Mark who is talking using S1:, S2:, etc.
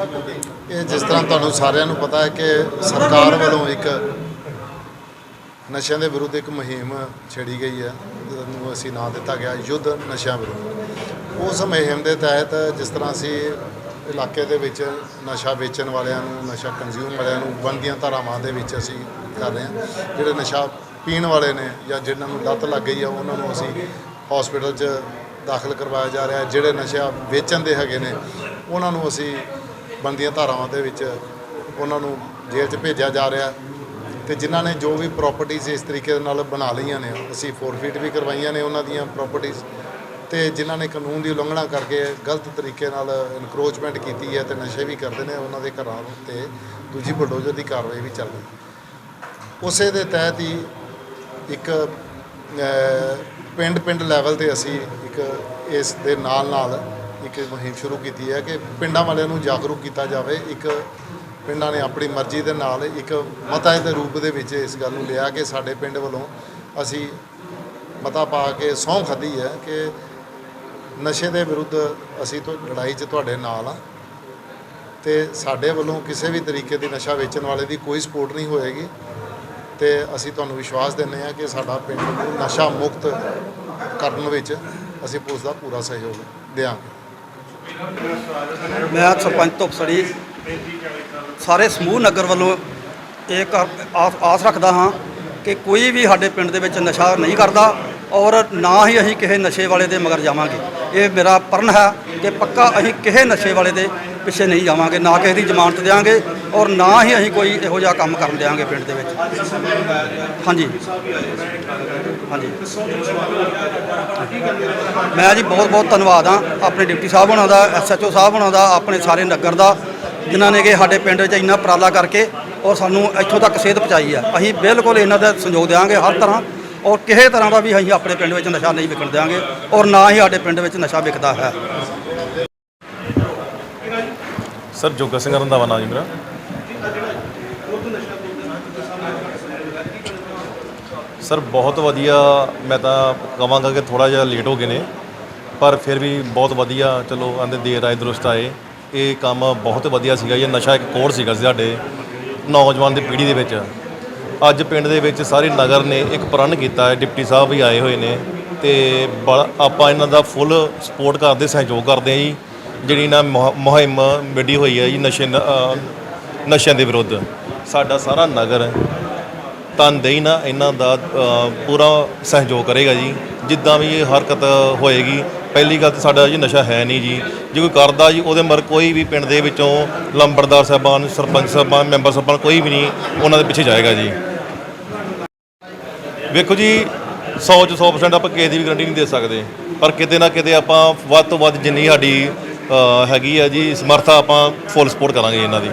S1: ਇਹ ਜਿਸ ਤਰ੍ਹਾਂ ਤੁਹਾਨੂੰ ਸਾਰਿਆਂ ਨੂੰ ਪਤਾ ਹੈ ਕਿ ਸਰਕਾਰ ਵੱਲੋਂ ਇੱਕ ਨਸ਼ਿਆਂ ਦੇ ਵਿਰੁੱਧ ਇੱਕ ਮੁਹਿੰਮ ਛੇੜੀ ਗਈ ਹੈ ਨੂੰ ਅਸੀਂ ਨਾਂ ਦਿੱਤਾ ਗਿਆ ਯੁੱਧ ਨਸ਼ਿਆਂ ਵਿਰੁੱਧ। ਉਸ ਮੁਹਿੰਮ ਦੇ ਤਹਿਤ ਜਿਸ ਤਰ੍ਹਾਂ ਅਸੀਂ ਇਲਾਕੇ ਦੇ ਵਿੱਚ ਨਸ਼ਾ ਵੇਚਣ ਵਾਲਿਆਂ ਨੂੰ, ਨਸ਼ਾ ਕੰਜ਼ਿਊਮ ਵਾਲਿਆਂ ਨੂੰ ਬਣਦੀਆਂ ਧਾਰਾਵਾਂ ਦੇ ਵਿੱਚ ਅਸੀਂ ਕਰ ਰਹੇ ਹਾਂ। ਜਿਹੜੇ ਨਸ਼ਾ ਪੀਣ ਵਾਲੇ ਨੇ ਜਾਂ ਜਿਨ੍ਹਾਂ ਨੂੰ ਲੱਤ ਲੱਗ ਗਈ ਆ, ਉਹਨਾਂ ਨੂੰ ਅਸੀਂ ਹਸਪੀਟਲ 'ਚ ਦਾਖਲ ਕਰਵਾਇਆ ਜਾ ਰਿਹਾ ਜਿਹੜੇ ਨਸ਼ਾ ਵੇਚਣ ਦੇ ਹੈਗੇ ਨੇ, ਉਹਨਾਂ ਨੂੰ ਅਸੀਂ ਬਣਦੀਆਂ ਧਾਰਾਵਾਂ ਦੇ ਵਿੱਚ ਉਹਨਾਂ ਨੂੰ ਜੇਲ੍ਹ 'ਚ ਭੇਜਿਆ ਜਾ ਰਿਹਾ ਤੇ ਜਿਨ੍ਹਾਂ ਨੇ ਜੋ ਵੀ ਪ੍ਰਾਪਰਟੀਆਂ ਇਸ ਤਰੀਕੇ ਦੇ ਨਾਲ ਬਣਾ ਲਈਆਂ ਨੇ, ਅਸੀਂ ਫੋਰਫੀਟ ਵੀ ਕਰਵਾਈਆਂ ਨੇ ਉਹਨਾਂ ਦੀਆਂ ਪ੍ਰਾਪਰਟੀਆਂ ਤੇ ਜਿਨ੍ਹਾਂ ਨੇ ਕਾਨੂੰਨ ਦੀ ਉਲੰਘਣਾ ਕਰਕੇ ਗਲਤ ਤਰੀਕੇ ਨਾਲ ਇਨਕਰੋਚਮੈਂਟ ਕੀਤੀ ਹੈ ਤੇ ਨਸ਼ੇ ਵੀ ਕਰਦੇ ਨੇ ਉਹਨਾਂ ਦੇ ਘਰਾਂ ਉੱਤੇ, ਦੂਜੀ ਬਲਡੋਜ਼ਰ ਦੀ ਕਾਰਵਾਈ ਵੀ ਚੱਲ ਰਹੀ ਉਸੇ ਦੇ ਤਹਿਤ ਹੀ ਇੱਕ ਪਿੰਡ ਪਿੰਡ ਲੈਵਲ ਤੇ ਅਸੀਂ ਇੱਕ ਇਸ ਦੇ ਨਾਲ ਨਾਲ ਇੱਕ ਮੁਹਿੰਮ ਸ਼ੁਰੂ ਕੀਤੀ ਹੈ ਕਿ ਪਿੰਡਾਂ ਵਾਲਿਆਂ ਨੂੰ ਜਾਗਰੂਕ ਕੀਤਾ ਜਾਵੇ। ਇੱਕ ਪਿੰਡਾਂ ਨੇ ਆਪਣੀ ਮਰਜ਼ੀ ਦੇ ਨਾਲ ਇੱਕ ਮਤਾ ਦੇ ਰੂਪ ਦੇ ਵਿੱਚ ਇਸ ਗੱਲ ਨੂੰ ਲਿਆ ਕਿ ਸਾਡੇ ਪਿੰਡ ਵੱਲੋਂ ਅਸੀਂ ਮਤਾ ਪਾ ਕੇ ਸਹੁੰ ਖਾਧੀ ਹੈ ਕਿ ਨਸ਼ੇ ਦੇ ਵਿਰੁੱਧ ਅਸੀਂ ਤੋਂ, ਲੜਾਈ 'ਚ ਤੁਹਾਡੇ ਨਾਲ ਆ ਤੇ ਸਾਡੇ ਵੱਲੋਂ ਕਿਸੇ ਵੀ ਤਰੀਕੇ ਦੀ ਨਸ਼ਾ ਵੇਚਣ ਵਾਲੇ ਦੀ ਕੋਈ ਸਪੋਰਟ ਨਹੀਂ ਹੋਏਗੀ। ਤੇ ਅਸੀਂ ਤੁਹਾਨੂੰ ਵਿਸ਼ਵਾਸ ਦਿੰਦੇ ਹਾਂ ਕਿ ਸਾਡਾ ਪਿੰਡ ਨੂੰ ਨਸ਼ਾ ਮੁਕਤ ਕਰਨ ਵਿੱਚ ਅਸੀਂ ਪੁਲਿਸ ਦਾ ਪੂਰਾ ਸਹਿਯੋਗ ਦਿਆਂਗੇ।
S2: ਮੈਂ ਸਰਪੰਚ ਧੁੱਪਸੜੀ ਸਾਰੇ ਸਮੂਹ ਨਗਰ ਵੱਲੋਂ ਇਹ ਕਰ- ਆਸ ਆਸ ਰੱਖਦਾ ਹਾਂ ਕਿ ਕੋਈ ਵੀ ਸਾਡੇ ਪਿੰਡ ਦੇ ਵਿੱਚ ਨਸ਼ਾ ਨਹੀਂ ਕਰਦਾ ਔਰ ਨਾ ਹੀ ਅਸੀਂ ਕਿਸੇ ਨਸ਼ੇ ਵਾਲੇ ਦੇ ਮਗਰ ਜਾਵਾਂਗੇ। ਇਹ ਮੇਰਾ ਪਰਨ ਹੈ ਕਿ ਪੱਕਾ ਅਸੀਂ ਕਿਸੇ ਨਸ਼ੇ ਵਾਲੇ ਦੇ ਪਿੱਛੇ ਨਹੀਂ ਜਾਵਾਂਗੇ, ਨਾ ਕਿਸੇ ਦੀ ਜ਼ਮਾਨਤ ਦੇਵਾਂਗੇ ਔਰ ਨਾ ਹੀ ਅਸੀਂ ਕੋਈ ਇਹੋ ਜਿਹਾ ਕੰਮ ਕਰਨ ਦੇਵਾਂਗੇ ਪਿੰਡ ਦੇ ਵਿੱਚ। ਹਾਂਜੀ। ਹਾਂਜੀ। ਮੈਂ ਜੀ ਬਹੁਤ ਬਹੁਤ ਧੰਨਵਾਦ ਹਾਂ ਆਪਣੇ ਡਿਪਟੀ ਸਾਹਿਬ ਹੋਣਾ ਦਾ ਐਸਐਚਓ ਸਾਹਿਬ ਹੋਣਾ ਦਾ, ਆਪਣੇ ਸਾਰੇ ਨਗਰ ਦਾ, ਜਿਨ੍ਹਾਂ ਨੇ ਕਿ ਸਾਡੇ ਪਿੰਡ ਵਿੱਚ ਇੰਨਾ ਉਪਰਾਲਾ ਕਰਕੇ ਔਰ ਸਾਨੂੰ ਇੱਥੋਂ ਤੱਕ ਸੇਧ ਪਹੁੰਚਾਈ ਆ। ਅਸੀਂ ਬਿਲਕੁਲ ਇਹਨਾਂ ਦਾ ਸਹਿਯੋਗ ਦੇਵਾਂਗੇ ਹਰ ਤਰ੍ਹਾਂ ਔਰ ਕਿਸੇ ਤਰ੍ਹਾਂ ਦਾ ਵੀ ਅਸੀਂ ਆਪਣੇ ਪਿੰਡ ਵਿੱਚ ਨਸ਼ਾ ਨਹੀਂ ਵਿਕਣ ਦੇਵਾਂਗੇ ਔਰ ਨਾ ਹੀ ਸਾਡੇ ਪਿੰਡ ਵਿੱਚ ਨਸ਼ਾ ਵਿਕਦਾ ਹੈ।
S3: ਸਰ ਜੋਗਾ ਸਿੰਘ ਰੰਧਾਵਾ ਨਾਂ ਜੀ ਮੇਰਾ। ਸਰ, ਬਹੁਤ ਵਧੀਆ, ਮੈਂ ਤਾਂ ਕਵਾਂਗਾ ਕਿ ਥੋੜਾ ਜਿਹਾ ਲੇਟ ਹੋ ਗਏ ਨੇ, ਪਰ ਫਿਰ ਵੀ ਬਹੁਤ ਵਧੀਆ, ਚਲੋ, ਆਂਦੇ ਦੇਰ ਆਏ, ਦਰੁਸਤ ਆਏ। ਇਹ ਕੰਮ ਬਹੁਤ ਵਧੀਆ ਸੀਗਾ ਇਹ ਨਸ਼ਾ ਇੱਕ ਕੋੜ ਸੀਗਾ ਸੀ ਸਾਡੇ ਨੌਜਵਾਨ ਦੀ ਪੀੜ੍ਹੀ ਦੇ ਵਿੱਚ। ਅੱਜ ਪਿੰਡ ਦੇ ਵਿੱਚ ਸਾਰੇ ਨਗਰ ਨੇ ਇੱਕ ਪ੍ਰਣ ਕੀਤਾ ਹੈ, ਡਿਪਟੀ ਸਾਹਿਬ ਵੀ ਆਏ ਹੋਏ ਨੇ, ਤੇ ਬੜਾ- ਆਪਾਂ ਇਹਨਾਂ ਦਾ ਫੁੱਲ ਸਪੋਰਟ ਕਰਦੇ ਸਹਿਯੋਗ ਕਰਦੇ ਹਾਂ ਜੀ। ਜਿਹੜੀ ਨਾ ਮੁਹ- ਮੁਹਿੰਮ ਵਿੱਢੀ ਹੋਈ ਹੈ ਜੀ ਨਸ਼ੇ ਨ- ਅ, ਨਸ਼ਿਆਂ ਦੇ ਵਿਰੁੱਧ। ਸਾਡਾ ਸਾਰਾ ਨਗਰ ਤਨਦੇਹੀ ਨਾ ਇਹਨਾਂ ਦਾ ਅ, ਪੂਰਾ ਸਹਿਯੋਗ ਕਰੇਗਾ ਜੀ। ਜਿੱਦਾਂ ਵੀ ਇਹ ਹਰਕਤ ਹੋਏਗੀ ਪਹਿਲੀ ਗੱਲ ਤਾਂ ਸਾਡਾ ਜੀ ਨਸ਼ਾ ਹੈ ਨਹੀਂ ਜੀ। ਜੇ ਕੋਈ ਕਰਦਾ ਜੀ ਉਹਦੇ ਮਰ ਕੋਈ ਵੀ ਪਿੰਡ ਦੇ ਵਿੱਚੋਂ ਲੰਬੜਦਾਰ ਸਾਹਿਬਾਨ ਸਰਪੰਚ ਸਾਹਿਬਾਨ ਮੈਂਬਰ ਸਾਹਿਬਾਨ ਕੋਈ ਵੀ ਨਹੀਂ ਉਹਨਾਂ ਦੇ ਪਿੱਛੇ ਜਾਏਗਾ ਜੀ। ਵੇਖੋ ਜੀ 100 ਚ 100% ਆਪਾਂ ਕਿਸੇ ਦੀ ਵੀ ਗਰੰਟੀ ਨਹੀਂ ਦੇ ਸਕਦੇ। ਪਰ ਕਿਤੇ ਨਾ ਕਿਤੇ ਆਪਾਂ ਵੱਧ ਤੋਂ ਵੱਧ ਜਿੰਨੀ ਸਾਡੀ ਹੈਗੀ ਆ ਜੀ ਸਮਰਥਾ ਆਪਾਂ ਫੁੱਲ ਸਪੋਰਟ ਕਰਾਂਗੇ ਇਹਨਾਂ ਦੀ।